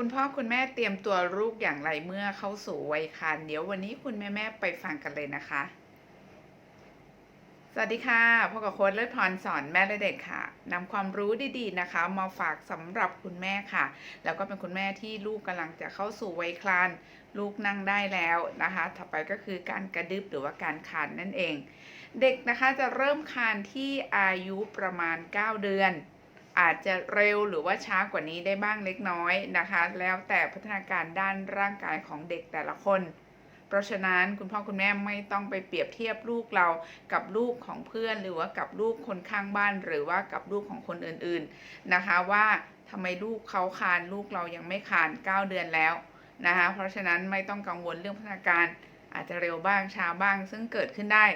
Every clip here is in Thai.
คุณพ่อคุณแม่เตรียมตัวลูกอย่างไรเมื่อเข้าสู่วัยครรภ์เดี๋ยววันนี้คุณแม่แม่ไปฟังกันเลยนะคะ สวัสดีค่ะพบกับโค้ดเลิศพรสอนแม่และเด็กค่ะนำความรู้ดีๆนะคะ มาฝากสำหรับคุณแม่ค่ะ แล้วก็เป็นคุณแม่ที่ลูกกำลังจะเข้าสู่วัยคลานลูกนั่งได้แล้วนะคะต่อไปก็คือการกระดึบหรือว่าการคานนั่นเอง เด็กนะคะจะเริ่มคานที่อายุประมาณ 9 เดือน อาจจะเร็วหรือว่าช้ากว่านี้ได้บ้างเล็กน้อยนะคะ แล้วแต่พัฒนาการด้านร่างกายของเด็กแต่ละคน เพราะฉะนั้นคุณพ่อคุณแม่ไม่ต้องไปเปรียบเทียบลูกเรากับลูกของเพื่อน หรือว่ากับลูกคนข้างบ้าน หรือว่ากับลูกของคนอื่นๆนะคะว่าทำไมลูกเขาคานลูกเรายังไม่คาน 9 เดือนแล้วนะคะเพราะฉะนั้นไม่ต้องกังวลเรื่องพัฒนาการอาจจะเร็วบ้างช้าบ้าง ซึ่งเกิดขึ้นได้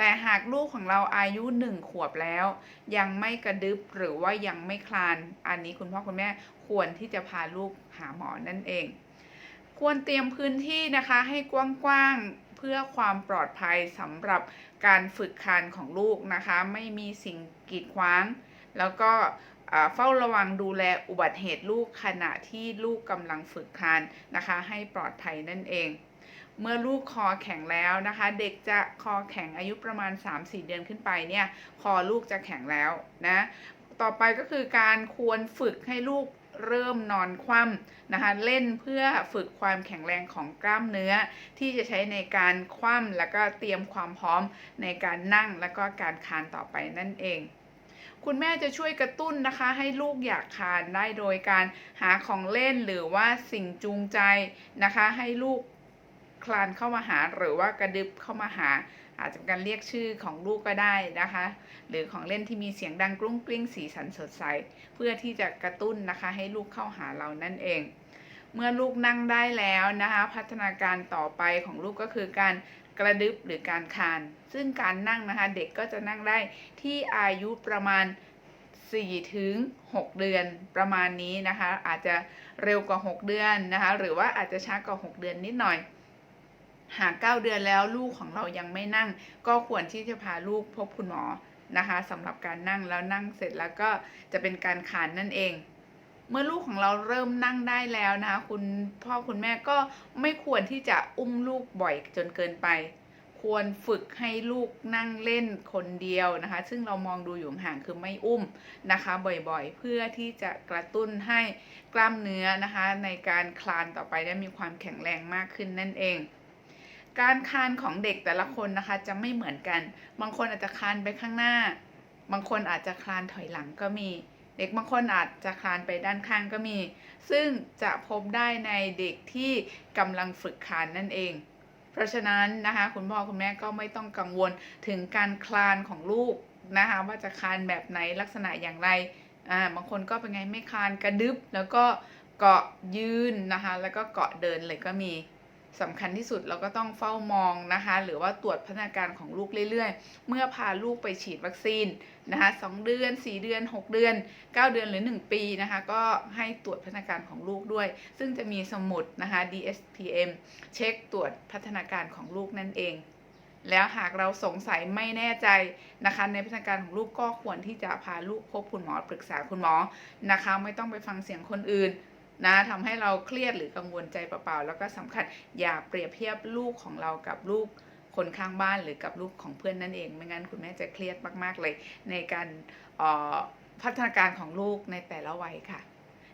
แต่หากลูกของเราอายุหนึ่งขวบแล้ว ยังไม่กระดึบหรือว่ายังไม่คลาน อันนี้คุณพ่อคุณแม่ควรที่จะพาลูกหาหมอนั่นเอง ควรเตรียมพื้นที่นะคะให้กว้างๆเพื่อความปลอดภัยสำหรับการฝึกคลานของลูกนะคะ ไม่มีสิ่งกีดขวาง แล้วก็เฝ้าระวังดูแลอุบัติเหตุลูกขณะที่ลูกกำลังฝึกคลานนะคะ ให้ปลอดภัยนั่นเอง เมื่อลูกคอแข็งแล้วนะคะ เด็กจะคอแข็งอายุประมาณ 3-4 เดือนขึ้นไปเนี่ยคอลูกจะแข็งแล้วนะต่อไปก็คือการควรฝึกให้ลูกเริ่มนอนคว่ำนะคะเล่นเพื่อฝึกความแข็งแรงของกล้ามเนื้อ ที่จะใช้ในการคว่ำแล้วก็เตรียมความพร้อมในการนั่งแล้วก็การคานต่อไปนั่นเอง คุณแม่จะช่วยกระตุ้นนะคะ ให้ลูกอยากคานได้โดยการหาของเล่นหรือว่าสิ่งจูงใจนะคะ ให้ลูก คลานเข้ามาหาหรือว่ากระดึบเข้ามาหา อาจจะเป็นการเรียกชื่อของลูกก็ได้นะคะ หรือของเล่นที่มีเสียงดังกรุ้งกริ้งสีสันสดใส เพื่อที่จะกระตุ้นนะคะให้ลูกเข้าหาเรานั่นเอง เมื่อลูกนั่งได้แล้วนะคะ พัฒนาการต่อไปของลูกก็คือการกระดึบหรือการคลาน ซึ่งการนั่งนะคะเด็กก็จะนั่งได้ที่อายุประมาณ4ถึง6เดือนประมาณนี้นะคะ อาจจะเร็วกว่า 6 เดือนนะคะ หรือว่าอาจจะช้ากว่า 6 เดือนนิดหน่อย หาก 9 เดือนแล้วลูกของเรายังไม่นั่ง ก็ควรที่จะพาลูกพบคุณหมอนะคะสำหรับการนั่งแล้วนั่งเสร็จแล้วก็จะเป็นการขานนั่นเอง เมื่อลูกของเราเริ่มนั่งได้แล้วนะคะคุณพ่อคุณแม่ก็ไม่ควรที่จะอุ้มลูกบ่อยจนเกินไป ควรฝึกให้ลูกนั่งเล่นคนเดียวนะคะ ซึ่งเรามองดูอยู่ห่างคือไม่อุ้มนะคะ บ่อยๆ เพื่อที่จะกระตุ้นให้กล้ามเนื้อนะคะ ในการคลานต่อไปได้มีความแข็งแรงมากขึ้นนั่นเอง การคลานของเด็กแต่ละคนนะคะจะไม่เหมือนกัน บางคนอาจจะคลานไปข้างหน้า บางคนอาจจะคลานถอยหลังก็มี เด็กบางคนอาจจะคลานไปด้านข้างก็มี ซึ่งจะพบได้ในเด็กที่กำลังฝึกคลานนั่นเอง เพราะฉะนั้นนะคะคุณพ่อคุณแม่ก็ไม่ต้องกังวลถึงการคลานของลูกนะคะว่าจะคลานแบบไหนลักษณะอย่างไรอ่าบางคนก็เป็นไงไม่คลานกระดึบแล้วก็เกาะยืนนะคะแล้วก็เกาะเดินเลยก็มี สำคัญที่สุดเราก็ต้องเฝ้ามองนะคะ หรือว่าตรวจพัฒนาการของลูกเรื่อยๆ เมื่อพาลูกไปฉีดวัคซีนนะคะสองเดือน 4 เดือน 6 เดือน 9 เดือนหรือ 1 ปีนะคะ ก็ให้ตรวจพัฒนาการของลูกด้วย ซึ่งจะมีสมุดนะคะ DSPM เช็คตรวจพัฒนาการของลูกนั่นเอง แล้วหากเราสงสัยไม่แน่ใจนะคะ ในพัฒนาการของลูกก็ควรที่จะพาลูกพบคุณหมอปรึกษาคุณหมอนะคะ ไม่ต้องไปฟังเสียงคนอื่น นะทำให้เราเครียดหรือกังวลใจเปล่าๆ แล้วก็สำคัญอย่าเปรียบเทียบลูกของเรากับลูกคนข้างบ้านหรือกับลูกของเพื่อนนั่นเอง ไม่งั้นคุณแม่จะเครียดมาก ๆ เลย ในการออพัฒนาการของลูกในแต่ละวัยค่ะ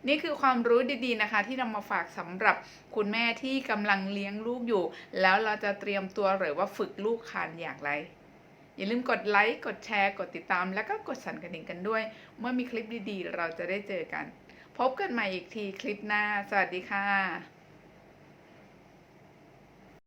นี่คือความรู้ดีๆนะคะ ที่นำมาฝากสำหรับคุณแม่ที่กำลังเลี้ยงลูกอยู่ แล้วเราจะเตรียมตัวหรือว่าฝึกลูกคานอย่างไร อย่าลืมกดไลค์กดแชร์ กดติดตาม แล้วก็กดสั่นกระดิ่งกันด้วย เมื่อมีคลิปดีๆ เราจะได้เจอกัน พบกันใหม่อีกทีคลิปหน้า สวัสดีค่ะ